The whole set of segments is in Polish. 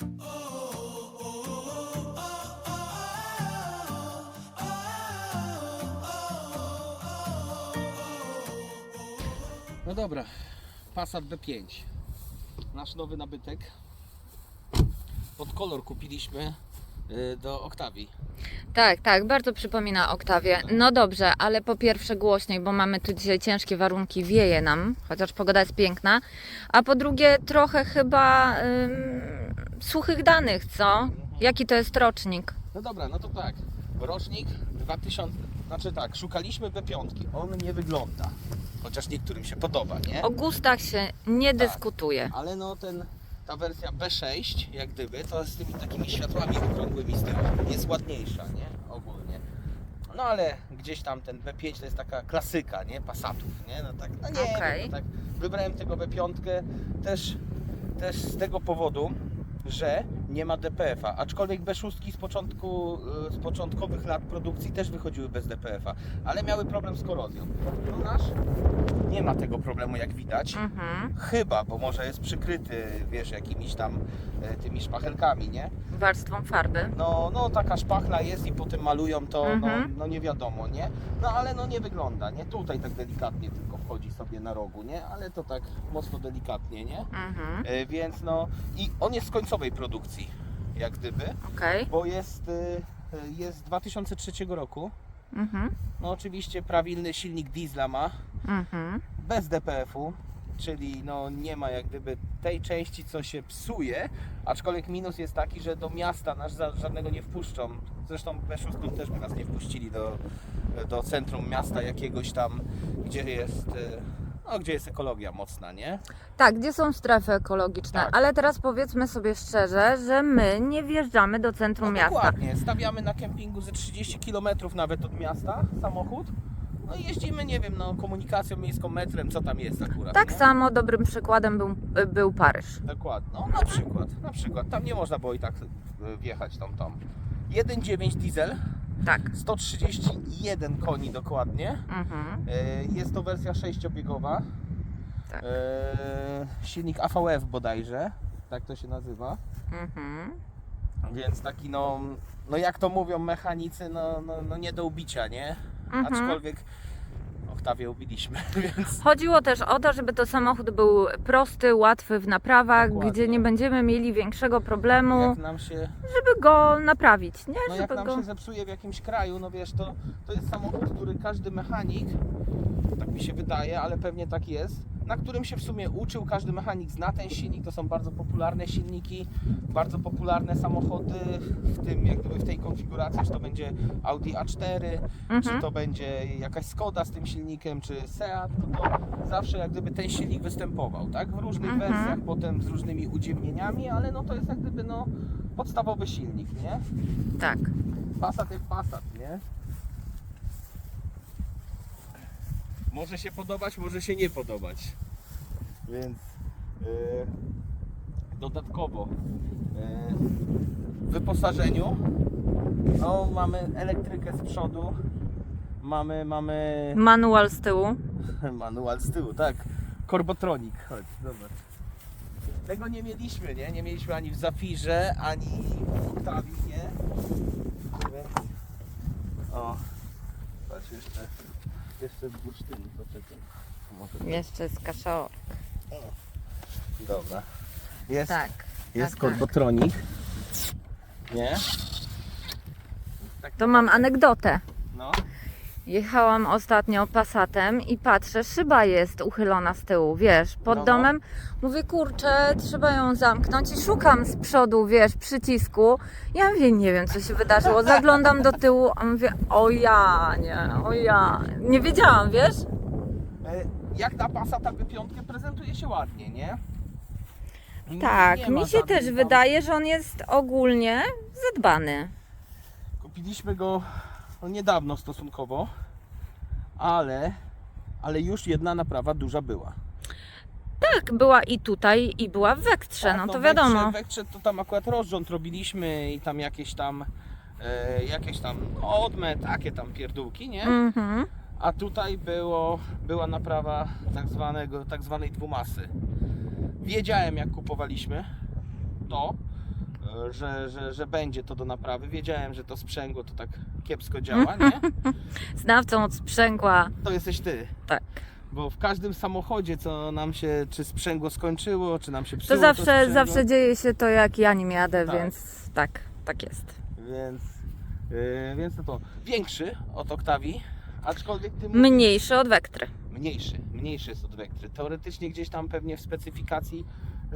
No dobra, Passat B5. Nasz nowy nabytek. Pod kolor kupiliśmy y, do Octavii. Tak, tak, bardzo przypomina Oktawię. No dobrze, ale po pierwsze głośniej, bo mamy tu dzisiaj ciężkie warunki, wieje nam, chociaż pogoda jest piękna. A po drugie trochę chyba suchych danych, co? Jaki to jest rocznik? No dobra, no to tak. Rocznik 2000, znaczy tak, szukaliśmy B5. On nie wygląda. Chociaż niektórym się podoba, nie? O gustach się nie dyskutuje. Ale no ten, ta wersja B6, jak gdyby, to z tymi takimi światłami okrągłymi z tyłu jest ładniejsza, nie? Ogólnie. No ale gdzieś tam ten B5 to jest taka klasyka, nie? Passatów, nie? No tak, no nie Okej. no tak. Wybrałem tego B5 też, też z tego powodu, że nie ma DPF-a. Aczkolwiek B6 z, początku, y, z początkowych lat produkcji też wychodziły bez DPF-a, ale miały problem z korozją. No nasz nie ma tego problemu, jak widać. Mhm. Chyba, bo może jest przykryty, wiesz, jakimiś tam e, tymi szpachelkami, nie? Warstwą farby. No, no taka szpachla jest i potem malują to, no, Mhm. no nie wiadomo, nie? No ale no nie wygląda, nie? Tutaj tak delikatnie tylko wchodzi sobie na rogu, nie? Ale to tak mocno delikatnie, nie? Mhm. E, więc no i on jest z końcowej produkcji, jak gdyby, Okej. bo jest, e, jest z 2003 roku. Mhm. No oczywiście prawilny silnik diesla ma, Mhm. bez DPF-u, czyli no nie ma jak gdyby tej części, co się psuje, aczkolwiek minus jest taki, że do miasta nas żadnego nie wpuszczą. Zresztą B6 też by nas nie wpuścili do, do centrum miasta jakiegoś tam, gdzie jest, e, no, gdzie jest ekologia mocna, nie? Tak, gdzie są strefy ekologiczne? Tak. Ale teraz powiedzmy sobie szczerze, że my nie wjeżdżamy do centrum No miasta. dokładnie, stawiamy na kempingu ze 30 km nawet od miasta samochód, no jeździmy, nie wiem, no komunikacją miejską, metrem, co tam jest akurat. Tak nie? samo dobrym przykładem był, był Paryż. Dokładnie. No na przykład, na przykład. Tam nie można było i tak e, wjechać tam tam. 1.9 diesel, Tak. 131 koni dokładnie. Mhm. E, Jest to wersja sześciobiegowa. Tak. E, Silnik AVF bodajże, tak to się nazywa. Mhm. Więc taki no, no jak to mówią mechanicy, no, no, no nie do ubicia, nie? Mhm. Aczkolwiek Oktawię ubiliśmy, więc Chodziło też o to, żeby to samochód był prosty, łatwy w naprawach, Dokładnie. gdzie nie będziemy mieli większego problemu, jak się żeby go naprawić, nie? No jak żeby nam go... się zepsuje w jakimś kraju, no wiesz, to, to jest samochód, który każdy mechanik, tak mi się wydaje, ale pewnie tak jest, na którym się w sumie uczył, każdy mechanik zna ten silnik, to są bardzo popularne silniki, bardzo popularne samochody, w tym jak gdyby w tej konfiguracji, czy to będzie Audi A4, czy Mhm. to będzie jakaś Skoda z tym silnikiem, czy Seat, no to zawsze jak gdyby ten silnik występował, tak? W różnych Mhm. wersjach, potem z różnymi udziemnieniami, ale no to jest jak gdyby no podstawowy silnik, nie? Tak. Passat jak Passat, nie? Może się podobać, może się nie podobać. Więc yy, dodatkowo yy, w wyposażeniu no, mamy elektrykę z przodu, mamy, mamy Manual z tyłu. manual z tyłu, tak. Korbotronik, chodź, zobacz. Tego nie mieliśmy, nie? Nie mieliśmy ani w Zafirze, ani w Octavii, nie? Więc... O, patrz jeszcze, jeszcze w bursztynie, poczekaj. Może... Jeszcze z kaszao. Dobra. Jest, Tak. jest tak, tak. korbotronik, nie? Tak, To mam anegdotę. No, Jechałam ostatnio Passatem i patrzę, szyba jest uchylona z tyłu, wiesz, pod No, no. domem. Mówię, kurczę, trzeba ją zamknąć i szukam z przodu, wiesz, przycisku. Ja mówię, nie wiem, co się wydarzyło. Zaglądam do tyłu, a mówię, o ja, nie, o ja. Nie wiedziałam, wiesz? E, jak na Passata B5 prezentuje się ładnie, nie? Tak, nie mi się też tam- wydaje, że on jest ogólnie zadbany. Kupiliśmy go no, niedawno stosunkowo, ale, ale już jedna naprawa duża była. Tak, była i tutaj, i była w Wektrze, Tak, no to w wiadomo. Wektrze, w Wektrze to tam akurat rozrząd robiliśmy i tam jakieś tam e, jakieś tam odmę, takie tam pierdółki, nie? Mhm. A tutaj było, była naprawa tak, zwanego, tak zwanej dwumasy. Wiedziałem jak kupowaliśmy to, że, że, że będzie to do naprawy. Wiedziałem, że to sprzęgło to tak kiepsko działa, nie? Znawcą od sprzęgła. To jesteś ty. Tak. Bo w każdym samochodzie, co nam się, czy sprzęgło skończyło, czy nam się To psuło, zawsze, sprzęgło, zawsze dzieje się to, jak ja nim jadę, Tak. więc tak, tak jest. Więc, yy, więc to, to większy od Octavii, aczkolwiek ty mówisz- Mniejszy od Wektry. mniejszy, mniejszy jest od Vectry. Teoretycznie gdzieś tam pewnie w specyfikacji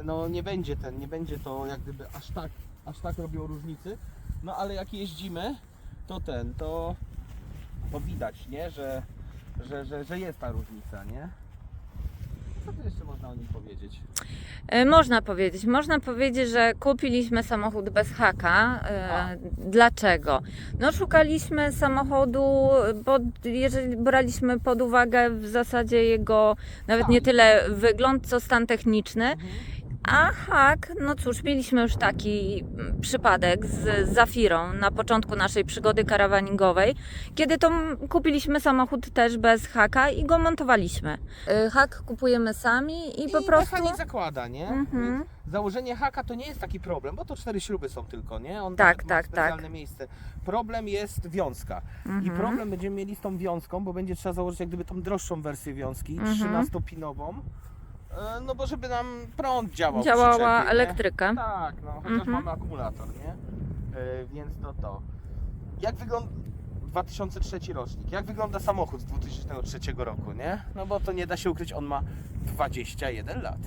no nie będzie ten, nie będzie to jak gdyby aż tak, aż tak robiło różnicy. No ale jak jeździmy, to ten, to, to widać, nie, że, że, że, że jest ta różnica, nie? Co tu jeszcze można o nim powiedzieć? E, Można powiedzieć, można powiedzieć, że kupiliśmy samochód bez haka. E, A. Dlaczego? No szukaliśmy samochodu, bo jeżeli braliśmy pod uwagę w zasadzie jego nawet nie tyle wygląd, co stan techniczny, a hak, no cóż, mieliśmy już taki mm, przypadek z Zafirą na początku naszej przygody karawaningowej, kiedy to kupiliśmy samochód też bez haka i go montowaliśmy. Y, Hak kupujemy sami i, po prostu... mechanik zakłada, nie? Mhm. Założenie haka to nie jest taki problem, bo to cztery śruby są tylko, nie? On Tak, ma tak, specjalne tak. miejsce. Problem jest wiązka. I Mhm. problem będziemy mieli z tą wiązką, bo będzie trzeba założyć jak gdyby tą droższą wersję wiązki, Mhm. 13-pinową. E, No bo żeby nam prąd działał. w Działała nie? elektryka. Tak, no chociaż Mhm. mamy akumulator, nie? E, Więc to to. Jak wygląda 2003 rocznik? Jak wygląda samochód z 2003 roku, nie? No bo to nie da się ukryć, on ma 21 lat.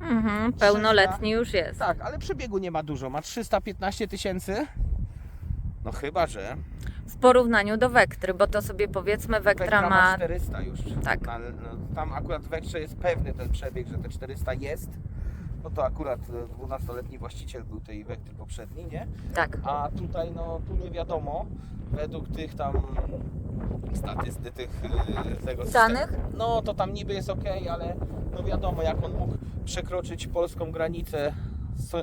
Mhm, pełnoletni już jest. Tak, ale przebiegu nie ma dużo. Ma 315 tysięcy. No chyba, że W porównaniu do Wektry, bo to sobie powiedzmy Wektra ma... 400 już. Tak. Ale, no, tam akurat w Wektrze jest pewny ten przebieg, że te 400 jest. No to akurat e, 12-letni właściciel był tej Wektry poprzedniej, nie? Tak. A tutaj, no tu nie wiadomo, według tych tam statystyk, tych e, tego Danych? systemu. No to tam niby jest ok, ale no wiadomo, jak on mógł przekroczyć polską granicę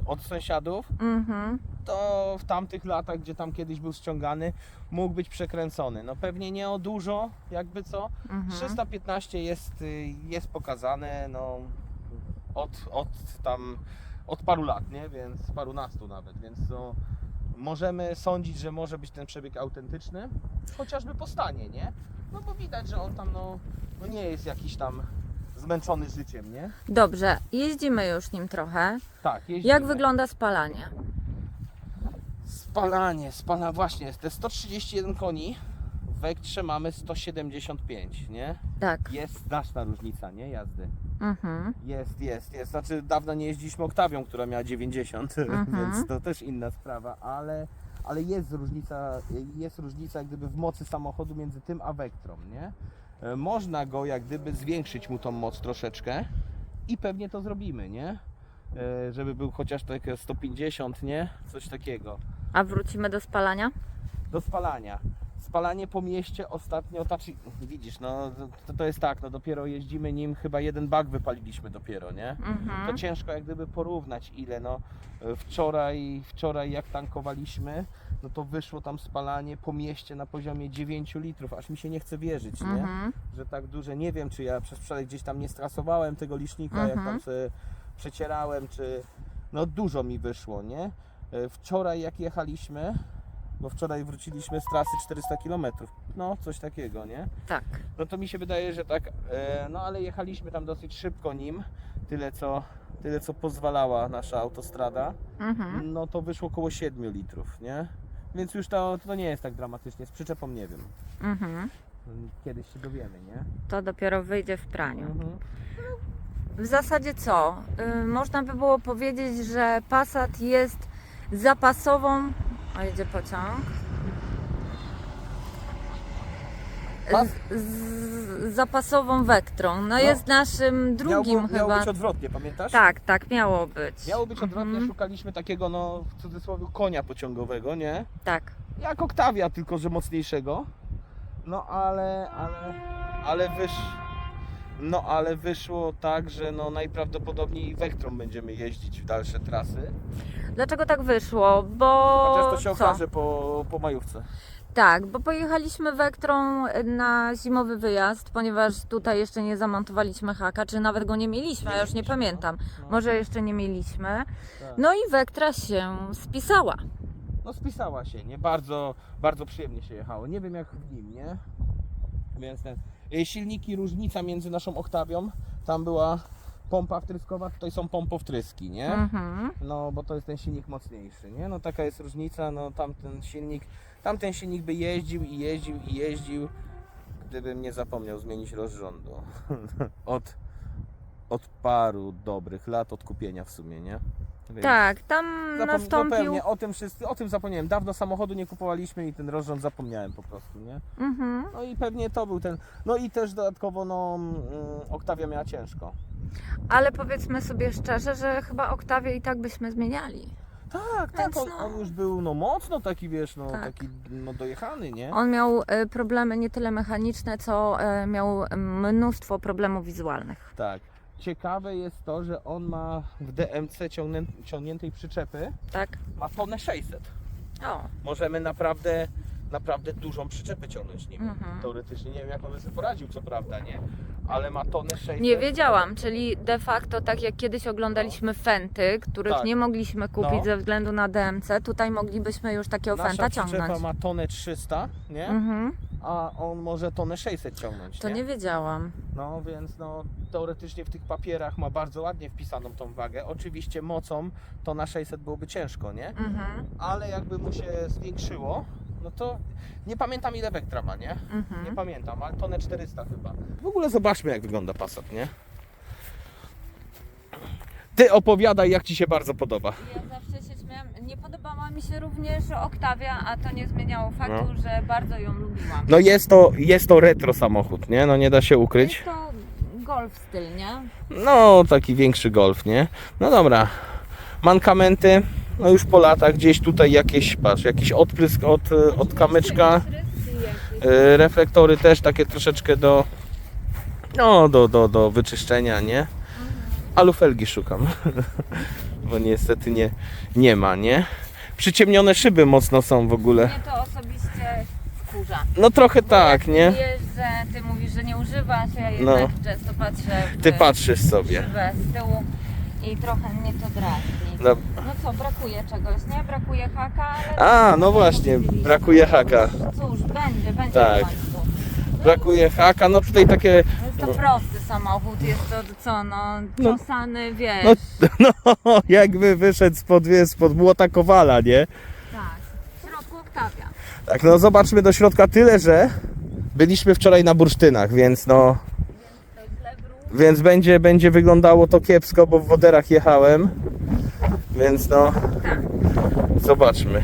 od sąsiadów, Mhm. To w tamtych latach, gdzie tam kiedyś był ściągany, mógł być przekręcony. No pewnie nie o dużo, jakby co. Mhm. 315 jest, y, jest pokazane no, od, od tam od paru lat, nie? Więc parunastu nawet, więc no, możemy sądzić, że może być ten przebieg autentyczny, chociażby po stanie, nie? No bo widać, że on tam no, no nie jest jakiś tam zmęczony życiem, nie? Dobrze, jeździmy już nim trochę. Tak, jeździmy. Jak wygląda spalanie? Spalanie, spala właśnie, te 131 koni, w Vectrze mamy 175, nie? Tak. Jest znaczna różnica, nie? Jazdy. Mhm. Jest, jest, jest. Znaczy dawno nie jeździliśmy Oktawią, która miała 90, Mhm. więc to też inna sprawa, ale, ale jest różnica, jest różnica jak gdyby w mocy samochodu między tym a Vectrą, nie? E, Można go jak gdyby zwiększyć mu tą moc troszeczkę i pewnie to zrobimy, nie? E, Żeby był chociaż takie 150, nie? Coś takiego. A wrócimy do spalania? Do spalania. Spalanie po mieście ostatnio, znaczy, widzisz, no to, to jest tak, no dopiero jeździmy nim, chyba jeden bak wypaliliśmy dopiero, nie? To Mhm. ciężko jak gdyby porównać ile, no wczoraj, wczoraj jak tankowaliśmy, no to wyszło tam spalanie po mieście na poziomie 9 litrów, aż mi się nie chce wierzyć, nie? Mhm. Że tak duże, nie wiem czy ja przez wczoraj gdzieś tam nie strasowałem tego licznika, jak Mhm. tam sobie przecierałem, czy no dużo mi wyszło, nie? E, Wczoraj jak jechaliśmy, bo wczoraj wróciliśmy z trasy 400 km, no coś takiego, nie? Tak. No to mi się wydaje, że tak, e, no ale jechaliśmy tam dosyć szybko nim, tyle co, tyle co pozwalała nasza autostrada, Mhm. no to wyszło około 7 litrów, nie? Więc już to, to nie jest tak dramatycznie, z przyczepą nie wiem, Mhm. kiedyś się dowiemy, nie? To dopiero wyjdzie w praniu. Mhm. W zasadzie co? Y, można by było powiedzieć, że Passat jest zapasową. O, jedzie pociąg. Z, z, zapasową Vectrą. No, No. jest naszym drugim miało, chyba. miało być odwrotnie, pamiętasz? Tak, tak, miało być. Miało być odwrotnie, Mhm. szukaliśmy takiego, no w cudzysłowie, konia pociągowego, nie? Tak. Jak Octavia, tylko że mocniejszego. No ale, ale, ale wysz... No ale wyszło tak, że no najprawdopodobniej Vectrą będziemy jeździć w dalsze trasy. Dlaczego tak wyszło? Bo. Chociaż to się co? okaże po, po majówce. Tak, bo pojechaliśmy Wektrą na zimowy wyjazd, ponieważ tutaj jeszcze nie zamontowaliśmy haka, czy nawet go nie mieliśmy, ja już nie pamiętam. Może jeszcze nie mieliśmy. Tak. No i Wektra się spisała. No spisała się, nie? Bardzo, bardzo przyjemnie się jechało. Nie wiem jak w nim, nie? Więc ten... y, Silniki, różnica między naszą Oktawią, tam była pompa wtryskowa, tutaj są pompowtryski, nie? Mhm. No, bo to jest ten silnik mocniejszy, nie? No taka jest różnica, no tamten silnik, tamten silnik by jeździł i jeździł i jeździł, gdybym nie zapomniał zmienić rozrządu. od, od paru dobrych lat odkupienia w sumie, nie? Więc Tak, tam zapom- No nastąpił. pewnie, o tym wszyscy, o tym zapomniałem. Dawno samochodu nie kupowaliśmy i ten rozrząd zapomniałem po prostu, nie? Mhm. No i pewnie to był ten. No i też dodatkowo, no, mm, Oktawia miała ciężko. Ale powiedzmy sobie szczerze, że chyba Oktawię i tak byśmy zmieniali. Tak, Więc tak, on, no. on już był no mocno taki, wiesz, no Tak. taki no dojechany, nie? On miał e, problemy nie tyle mechaniczne, co e, miał mnóstwo problemów wizualnych. Tak. Ciekawe jest to, że on ma w DMC ciągnię, ciągniętej przyczepy, Tak? ma tonę 600. O, Możemy naprawdę, naprawdę dużą przyczepę ciągnąć nim. Mhm. Teoretycznie nie wiem jak on by sobie poradził, co prawda, nie? Ale ma tonę 600. nie wiedziałam, czyli de facto tak jak kiedyś oglądaliśmy Fenty, których Tak. nie mogliśmy kupić No. ze względu na DMC, tutaj moglibyśmy już takiego Nasza Fenta przyczepa ciągnąć. ma tonę 300, nie? Mhm. A on może tonę 600 ciągnąć, To nie? nie wiedziałam. No więc no teoretycznie w tych papierach ma bardzo ładnie wpisaną tą wagę. Oczywiście mocą to na 600 byłoby ciężko, nie? Mhm. Ale jakby mu się zwiększyło, no to nie pamiętam ile Vectra ma, nie? Nie Mhm. pamiętam, ale tonę 400 chyba. W ogóle zobaczmy jak wygląda Passat, nie? Ty opowiadaj jak Ci się bardzo podoba. Ja zawsze się śmiałam. Nie podobała mi się również Oktawia, a to nie zmieniało faktu, że bardzo ją lubiłam. No jest to, jest to retro samochód, nie? No nie da się ukryć. Jest to golf styl, nie? No, taki większy golf, nie? No dobra. Mankamenty, no już po latach gdzieś tutaj jakieś, patrz, jakiś odprysk od, od kamyczka. Y, Reflektory też takie troszeczkę do, no, do, do, do wyczyszczenia, nie? Alufelgi szukam, bo niestety nie, nie ma, nie? Przyciemnione szyby mocno są w ogóle. Mnie to osobiście wkurza. No trochę Bo tak, jak nie? Wiesz, że ty mówisz, że nie używasz, ja jednak często patrzę w Ty patrzysz sobie. szybę z tyłu i trochę mnie to drażni. No, No co, brakuje czegoś, nie? Brakuje haka, ale... A, no właśnie, brakuje haka. Cóż, będzie, będzie Tak. końcu. Brakuje haka, no tutaj takie, Jest to prosty samochód, jest to co, no, No. czosany, wiesz. no, no jakby wyszedł spod, wie, spod młota Kowala, nie? Tak, w środku Oktawia. Tak, no zobaczmy do środka tyle, że byliśmy wczoraj na bursztynach, więc no, więc będzie, będzie wyglądało to kiepsko, bo w woderach jechałem, więc no, zobaczmy.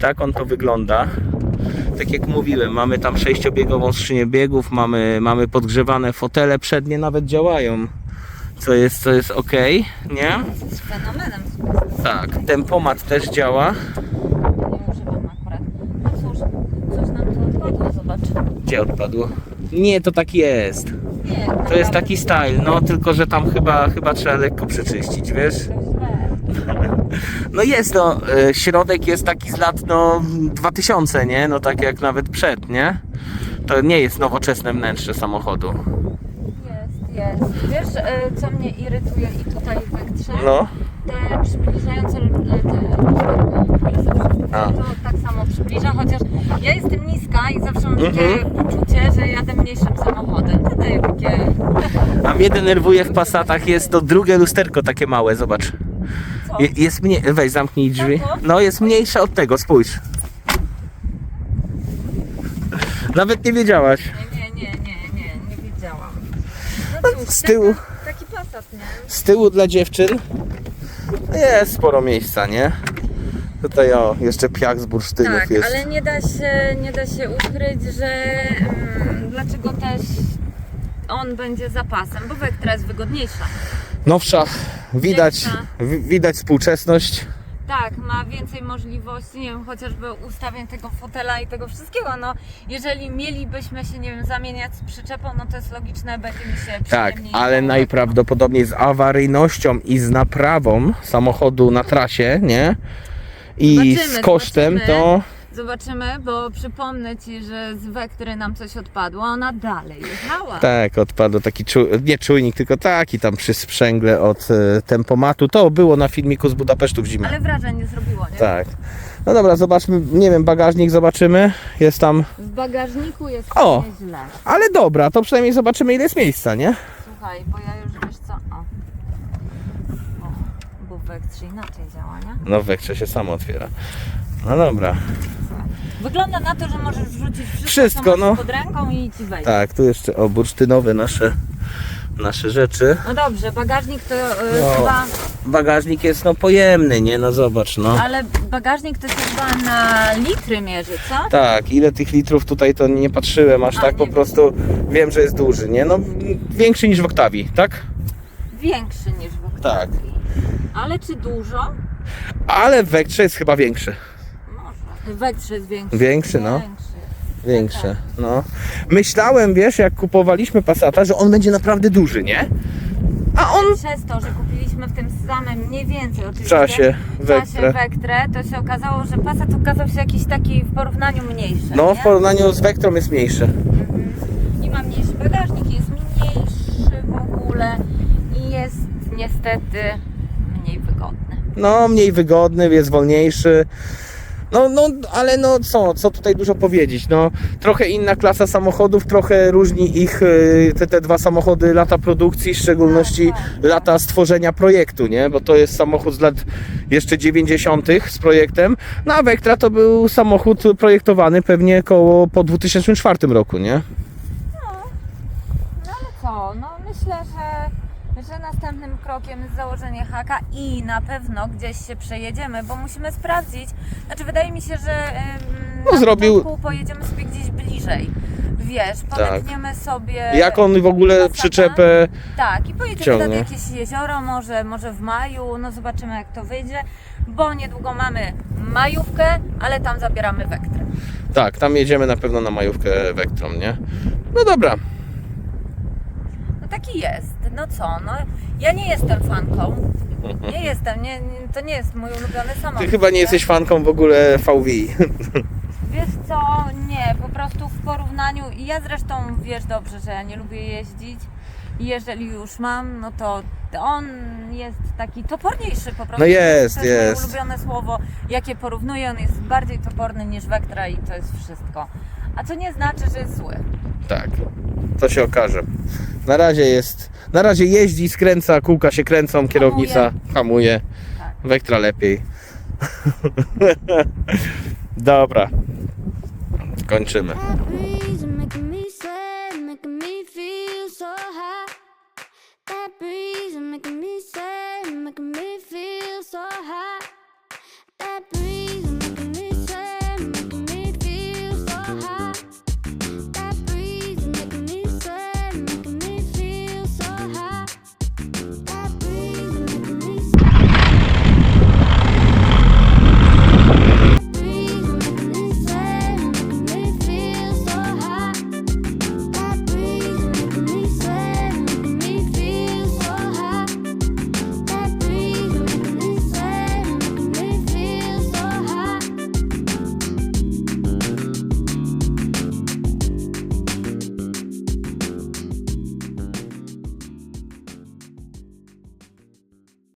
Tak on to wygląda. Tak jak mówiłem, mamy tam sześciobiegową skrzynię biegów, mamy, mamy podgrzewane fotele przednie, nawet działają, co jest, co jest ok, nie? Z fenomenem Tak, tempomat też działa. nie używam akurat. No cóż, coś nam tu odpadło, zobacz. Gdzie odpadło? Nie, to tak jest. Nie, To jest taki style, no tylko że tam chyba, chyba trzeba lekko przeczyścić, wiesz? No jest no, e, środek jest taki z lat no 2000, nie? No tak jak nawet przed, nie? To nie jest nowoczesne wnętrze samochodu. Jest, jest. Wiesz, e, co mnie irytuje i tutaj w? No. Te przybliżające te. To tak samo przybliża, chociaż ja jestem niska i zawsze mam takie Mhm. poczucie, że jadę mniejszym samochodem. To daje takie... A mnie denerwuje w Passatach jest to drugie lusterko takie małe, zobacz. Je, jest mnie, weź zamknij drzwi. No jest mniejsze od tego, spójrz. Nawet nie wiedziałaś. Nie, nie, nie, nie, nie, nie wiedziałam. No cóż, Z tyłu. Taki, taki pasat, nie? Z tyłu dla dziewczyn jest sporo miejsca, nie? Tutaj o, jeszcze piach z bursztynów Tak, jest. ale nie da się, nie da się ukryć, że mm, dlaczego też on będzie zapasem, bo Vectra jest wygodniejsza. Nowsza, widać, widać współczesność. Tak, ma więcej możliwości, nie wiem, chociażby ustawień tego fotela i tego wszystkiego. No, jeżeli mielibyśmy się, nie wiem, zamieniać z przyczepą, no to jest logiczne, będzie mi się Tak, przyjemniej ale najprawdopodobniej z awaryjnością i z naprawą samochodu na trasie, nie? I Zobaczymy, z kosztem zobaczymy. to Zobaczymy, bo przypomnę Ci, że z Wektry nam coś odpadło, a ona dalej jechała. Tak, odpadł taki, czu, nie czujnik, tylko taki tam przy sprzęgle od e, tempomatu. To było na filmiku z Budapesztu w zimę. Ale wrażenie zrobiło, nie? Tak. No dobra, zobaczmy, nie wiem, bagażnik zobaczymy. Jest tam, W bagażniku jest O! nieźle. ale dobra, to przynajmniej zobaczymy ile jest miejsca, nie? Słuchaj, bo ja już wiesz co. O. o bo w Wektrze inaczej działa, nie? No w Wektrze się samo otwiera. No dobra. Wygląda na to, że możesz wrzucić wszystko, Wszystko, co masz no. pod ręką i ci wejdzie. Tak, tu jeszcze o bursztynowe nasze, nasze rzeczy. No dobrze, bagażnik to y, No. chyba. Bagażnik jest no pojemny, nie? No zobacz, no. Ale bagażnik to się chyba na litry mierzy, co? Tak, ile tych litrów tutaj to nie patrzyłem, aż A, tak nie po wiem. prostu wiem, że jest duży, nie? No większy niż w Octavii, tak? Większy niż w Tak. Octavii. Ale czy dużo? Ale w Wektrze jest chyba większy. Może. W Wektrze jest większy. Większy, no. Większy. Większy, no. Myślałem, wiesz, jak kupowaliśmy Passata, że on będzie naprawdę duży, nie? A on Przez to, że kupiliśmy w tym samym mniej więcej oczywiście w czasie w czasie Vectre. Vectre, to się okazało, że Passat okazał się jakiś taki w porównaniu mniejszy. No, nie? w porównaniu z Vectrą jest mniejszy. Mhm. I ma mniejszy bagażnik, jest mniejszy w ogóle i jest niestety mniej wygodny. No, mniej wygodny, jest wolniejszy. No, no, ale no co, co tutaj dużo powiedzieć, no trochę inna klasa samochodów, trochę różni ich y, te, te dwa samochody lata produkcji, w szczególności lata stworzenia projektu, nie, bo to jest samochód z lat jeszcze 90. z projektem, no a Vectra to był samochód projektowany pewnie koło po 2004 roku, nie? No ale co, no myślę, że następnym krokiem jest założenie haka i na pewno gdzieś się przejedziemy, bo musimy sprawdzić. Znaczy wydaje mi się, że No, na zrobił- pojedziemy sobie gdzieś bliżej. Wiesz, podepniemy sobie. Jak on w ogóle przyczepę Tak, i pojedziemy nad jakieś jezioro, może, może w maju, no zobaczymy jak to wyjdzie, bo niedługo mamy majówkę, ale tam zabieramy wektrę. Tak, tam jedziemy na pewno na majówkę Vectrą, nie? No dobra. Taki jest, no co, no ja nie jestem fanką, nie jestem, nie, nie, to nie jest mój ulubiony samochód. Ty chyba nie jesteś fanką w ogóle VWI. Wiesz co, nie, po prostu w porównaniu, i ja zresztą wiesz dobrze, że ja nie lubię jeździć i jeżeli już mam, no to on jest taki toporniejszy po prostu. No jest, to jest. jest. moje ulubione słowo, jakie porównuję, on jest bardziej toporny niż Vectra i to jest wszystko. A co nie znaczy, że jest zły. Tak, to się okaże. Na razie jest, na razie jeździ, skręca, kółka się kręcą, kierownica hamuje. Tak. Wektra lepiej. Dobra. Kończymy.